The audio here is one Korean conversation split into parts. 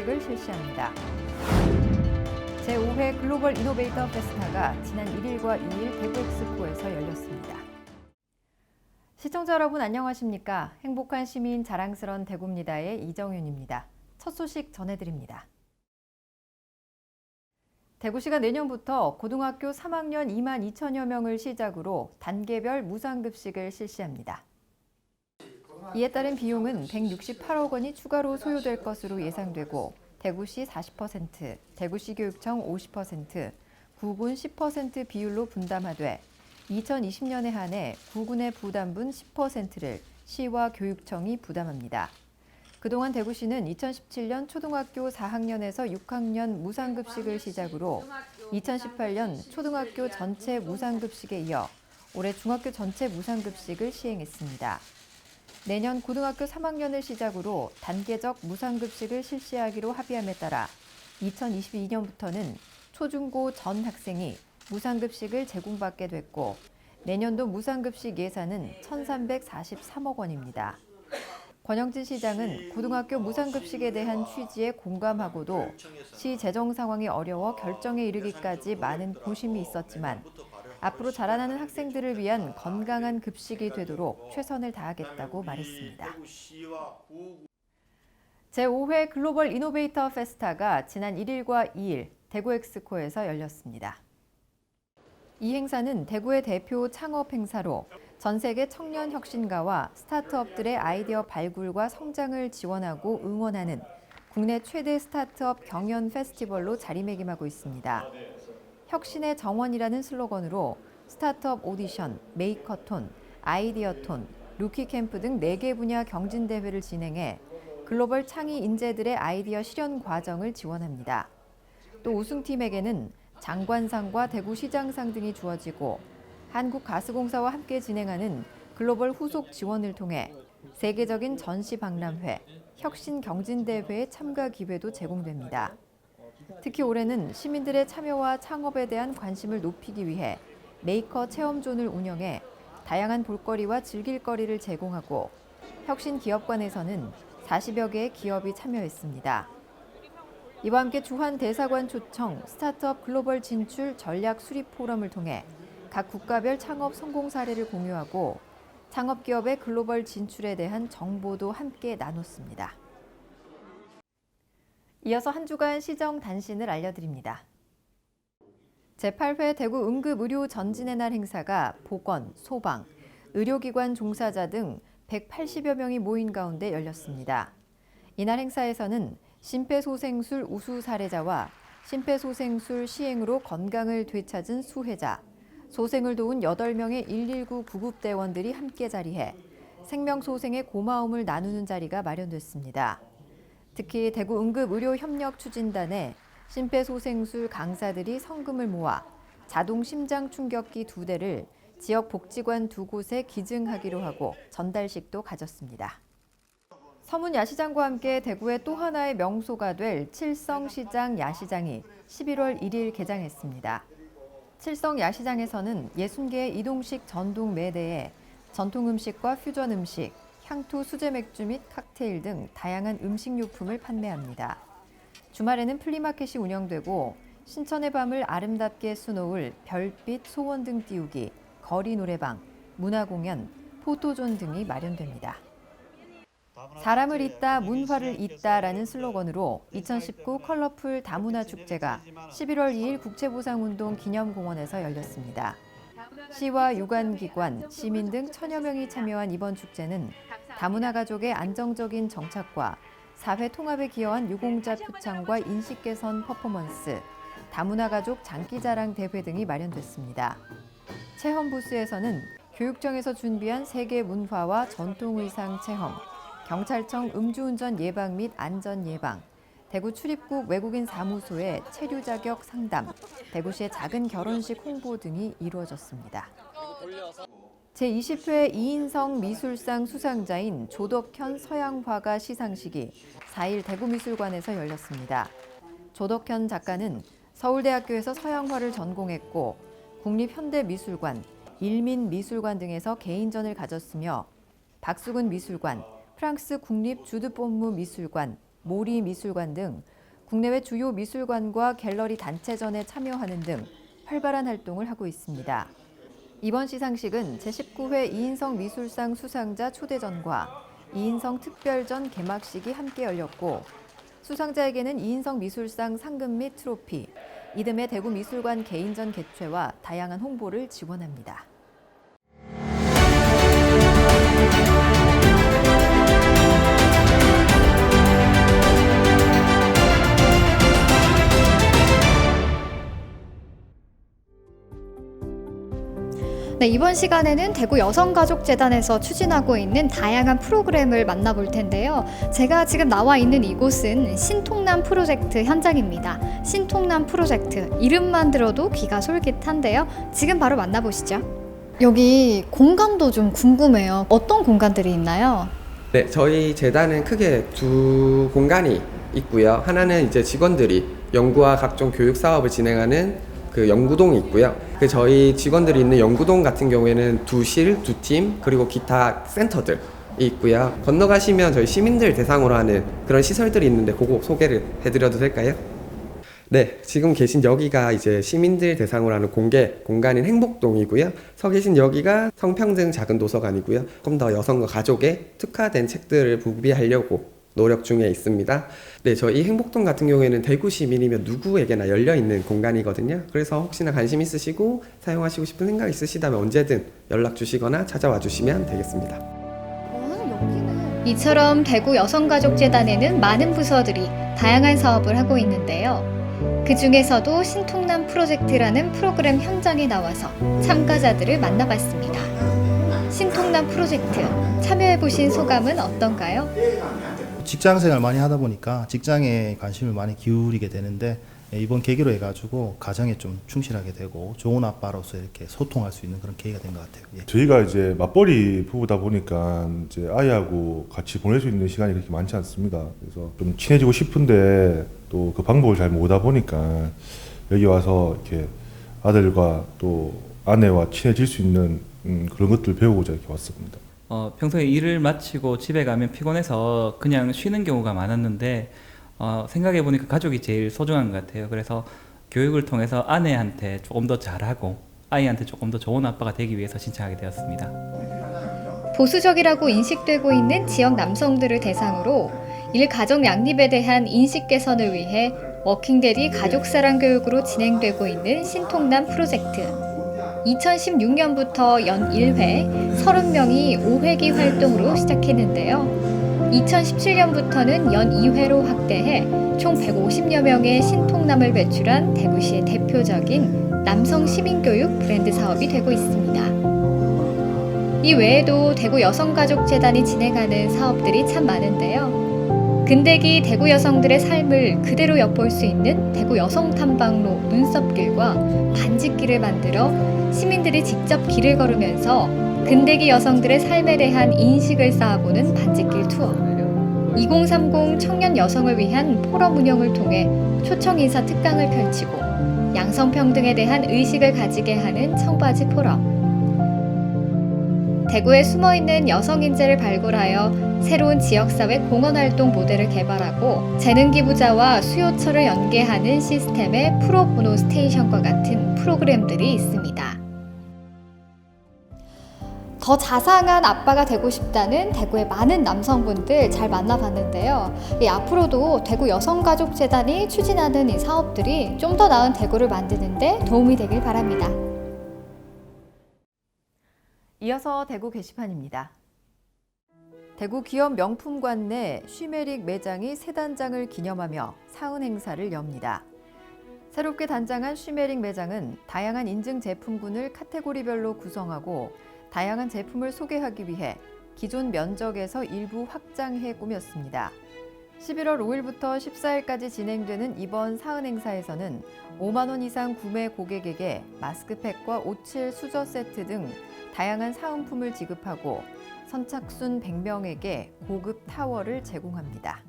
무상급식을 실시합니다. 제5회 글로벌 이노베이터 페스타가 지난 1일과 2일 대구 엑스포에서 열렸습니다. 시청자 여러분 안녕하십니까? 행복한 시민 자랑스런 대구입니다의 이정윤입니다. 첫 소식 전해드립니다. 대구시가 내년부터 고등학교 3학년 2만 2천여 명을 시작으로 단계별 무상급식을 실시합니다. 이에 따른 비용은 168억 원이 추가로 소요될 것으로 예상되고 대구시 40%, 대구시 교육청 50%, 구군 10% 비율로 분담하되 2020년에 한해 구군의 부담분 10%를 시와 교육청이 부담합니다. 그동안 대구시는 2017년 초등학교 4학년에서 6학년 무상급식을 시작으로 2018년 초등학교 전체 무상급식에 이어 올해 중학교 전체 무상급식을 시행했습니다. 내년 고등학교 3학년을 시작으로 단계적 무상급식을 실시하기로 합의함에 따라 2022년부터는 초중고 전 학생이 무상급식을 제공받게 됐고 내년도 무상급식 예산은 1,343억 원입니다. 권영진 시장은 고등학교 무상급식에 대한 취지에 공감하고도 시 재정 상황이 어려워 결정에 이르기까지 많은 고심이 있었지만 앞으로 자라나는 학생들을 위한 건강한 급식이 되도록 최선을 다하겠다고 말했습니다. 제5회 글로벌 이노베이터 페스타가 지난 1일과 2일 대구 엑스코에서 열렸습니다. 이 행사는 대구의 대표 창업 행사로 전 세계 청년 혁신가와 스타트업들의 아이디어 발굴과 성장을 지원하고 응원하는 국내 최대 스타트업 경연 페스티벌로 자리매김하고 있습니다. 혁신의 정원이라는 슬로건으로 스타트업 오디션, 메이커톤, 아이디어톤, 루키 캠프 등 4개 분야 경진 대회를 진행해 글로벌 창의 인재들의 아이디어 실현 과정을 지원합니다. 또 우승팀에게는 장관상과 대구시장상 등이 주어지고 한국가스공사와 함께 진행하는 글로벌 후속 지원을 통해 세계적인 전시 박람회, 혁신 경진대회의 참가 기회도 제공됩니다. 특히 올해는 시민들의 참여와 창업에 대한 관심을 높이기 위해 메이커 체험존을 운영해 다양한 볼거리와 즐길거리를 제공하고 혁신 기업관에서는 40여 개의 기업이 참여했습니다. 이와 함께 주한 대사관 초청 스타트업 글로벌 진출 전략 수립 포럼을 통해 각 국가별 창업 성공 사례를 공유하고 창업 기업의 글로벌 진출에 대한 정보도 함께 나눴습니다. 이어서 한 주간 시정 단신을 알려드립니다. 제8회 대구 응급의료 전진의 날 행사가 보건, 소방, 의료기관 종사자 등 180여 명이 모인 가운데 열렸습니다. 이날 행사에서는 심폐소생술 우수 사례자와 심폐소생술 시행으로 건강을 되찾은 수혜자, 소생을 도운 8명의 119 구급대원들이 함께 자리해 생명소생의 고마움을 나누는 자리가 마련됐습니다. 특히 대구 응급의료협력추진단에 심폐소생술 강사들이 성금을 모아 자동 심장 충격기 두 대를 지역 복지관 두 곳에 기증하기로 하고 전달식도 가졌습니다. 서문 야시장과 함께 대구의 또 하나의 명소가 될 칠성시장 야시장이 11월 1일 개장했습니다. 칠성 야시장에서는 60개의 이동식 전동 매대에 전통 음식과 퓨전 음식, 향토 수제 맥주 및 칵테일 등 다양한 음식료품을 판매합니다. 주말에는 플리마켓이 운영되고 신천의 밤을 아름답게 수놓을 별빛 소원 등 띄우기, 거리 노래방, 문화 공연, 포토존 등이 마련됩니다. 사람을 잇다 문화를 잇다라는 슬로건으로 2019 컬러풀 다문화 축제가 11월 2일 국채보상운동 기념공원에서 열렸습니다. 시와 유관기관, 시민 등 천여 명이 참여한 이번 축제는 다문화 가족의 안정적인 정착과 사회 통합에 기여한 유공자 표창과 인식 개선 퍼포먼스, 다문화 가족 장기 자랑 대회 등이 마련됐습니다. 체험 부스에서는 교육청에서 준비한 세계 문화와 전통 의상 체험, 경찰청 음주운전 예방 및 안전 예방, 대구 출입국 외국인 사무소의 체류 자격 상담, 대구시의 작은 결혼식 홍보 등이 이루어졌습니다. 제20회 이인성 미술상 수상자인 조덕현 서양화가 시상식이 4일 대구미술관에서 열렸습니다. 조덕현 작가는 서울대학교에서 서양화를 전공했고 국립현대미술관, 일민미술관 등에서 개인전을 가졌으며 박수근 미술관, 프랑스 국립 주드본무 미술관, 모리 미술관 등 국내외 주요 미술관과 갤러리 단체전에 참여하는 등 활발한 활동을 하고 있습니다. 이번 시상식은 제19회 이인성 미술상 수상자 초대전과 이인성 특별전 개막식이 함께 열렸고 수상자에게는 이인성 미술상 상금 및 트로피, 이듬해 대구 미술관 개인전 개최와 다양한 홍보를 지원합니다. 네, 이번 시간에는 대구 여성가족재단에서 추진하고 있는 다양한 프로그램을 만나볼 텐데요. 제가 지금 나와 있는 이곳은 신통남 프로젝트 현장입니다. 신통남 프로젝트 이름만 들어도 귀가 솔깃한데요. 지금 바로 만나보시죠. 여기 공간도 좀 궁금해요. 어떤 공간들이 있나요? 네, 저희 재단은 크게 두 공간이 있고요. 하나는 이제 직원들이 연구와 각종 교육 사업을 진행하는 그 연구동이 있고요. 그 저희 직원들이 있는 연구동 같은 경우에는 두 실, 두 팀, 그리고 기타 센터들이 있고요. 건너가시면 저희 시민들 대상으로 하는 그런 시설들이 있는데 그거 소개를 해드려도 될까요? 네, 지금 계신 여기가 이제 시민들 대상으로 하는 공개 공간인 행복동이고요. 서 계신 여기가 성평등 작은 도서관이고요. 조금 더 여성과 가족에 특화된 책들을 구비하려고 노력 중에 있습니다. 네, 저희 행복동 같은 경우에는 대구 시민이면 누구에게나 열려 있는 공간이거든요. 그래서 혹시나 관심 있으시고 사용하시고 싶은 생각 있으시다면 언제든 연락 주시거나 찾아와 주시면 되겠습니다. 이처럼 대구 여성가족재단에는 많은 부서들이 다양한 사업을 하고 있는데요. 그 중에서도 신통남 프로젝트라는 프로그램 현장에 나와서 참가자들을 만나봤습니다. 신통남 프로젝트 참여해보신 소감은 어떤가요? 직장 생활 많이 하다 보니까 직장에 관심을 많이 기울이게 되는데 예, 이번 계기로 해가지고 가정에 좀 충실하게 되고 좋은 아빠로서 이렇게 소통할 수 있는 그런 계기가 된 것 같아요. 예. 저희가 이제 맞벌이 부부다 보니까 이제 아이하고 같이 보낼 수 있는 시간이 그렇게 많지 않습니다. 그래서 좀 친해지고 싶은데 또 그 방법을 잘 모르다 보니까 여기 와서 이렇게 아들과 또 아내와 친해질 수 있는 음, 그런 것들 배우고자 이렇게 왔습니다. 어, 평소에 일을 마치고 집에 가면 피곤해서 그냥 쉬는 경우가 많았는데 어, 생각해 보니까 가족이 제일 소중한 것 같아요. 그래서 교육을 통해서 아내한테 조금 더 잘하고 아이한테 조금 더 좋은 아빠가 되기 위해서 신청하게 되었습니다. 보수적이라고 인식되고 있는 지역 남성들을 대상으로 일 가정 양립에 대한 인식 개선을 위해 워킹데디 가족사랑 교육으로 진행되고 있는 신통남 프로젝트. 2016년부터 연 1회 30명이 5회기 활동으로 시작했는데요. 2017년부터는 연 2회로 확대해 총 150여 명의 신통남을 배출한 대구시의 대표적인 남성 시민교육 브랜드 사업이 되고 있습니다. 이 외에도 대구 여성가족재단이 진행하는 사업들이 참 많은데요. 근대기 대구 여성들의 삶을 그대로 엿볼 수 있는 대구 여성 탐방로 눈썹길과 반짓길을 만들어 시민들이 직접 길을 걸으면서 근대기 여성들의 삶에 대한 인식을 쌓아보는 반짓길 투어. 2030 청년 여성을 위한 포럼 운영을 통해 초청 인사 특강을 펼치고 양성평등에 대한 의식을 가지게 하는 청바지 포럼. 대구에 숨어 있는 여성 인재를 발굴하여 새로운 지역사회 공헌 활동 모델을 개발하고 재능 기부자와 수요처를 연계하는 시스템의 프로보노 스테이션과 같은 프로그램들이 있습니다. 더 자상한 아빠가 되고 싶다는 대구의 많은 남성분들 잘 만나봤는데요. 이 앞으로도 대구 여성가족재단이 추진하는 이 사업들이 좀 더 나은 대구를 만드는데 도움이 되길 바랍니다. 이어서 대구 게시판입니다. 대구 기업 명품관 내 쉬메릭 매장이 새 단장을 기념하며 사은 행사를 엽니다. 새롭게 단장한 쉬메릭 매장은 다양한 인증 제품군을 카테고리별로 구성하고 다양한 제품을 소개하기 위해 기존 면적에서 일부 확장해 꾸몄습니다. 11월 5일부터 14일까지 진행되는 이번 사은 행사에서는 5만 원 이상 구매 고객에게 마스크팩과 오칠 수저 세트 등 다양한 사은품을 지급하고 선착순 100명에게 고급 타워를 제공합니다.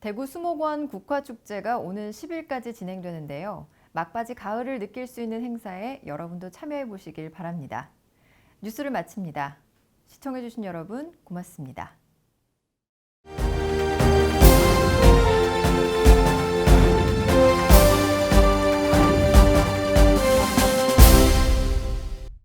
대구 수목원 국화축제가 오는 10일까지 진행되는데요. 막바지 가을을 느낄 수 있는 행사에 여러분도 참여해 보시길 바랍니다. 뉴스를 마칩니다. 시청해주신 여러분 고맙습니다.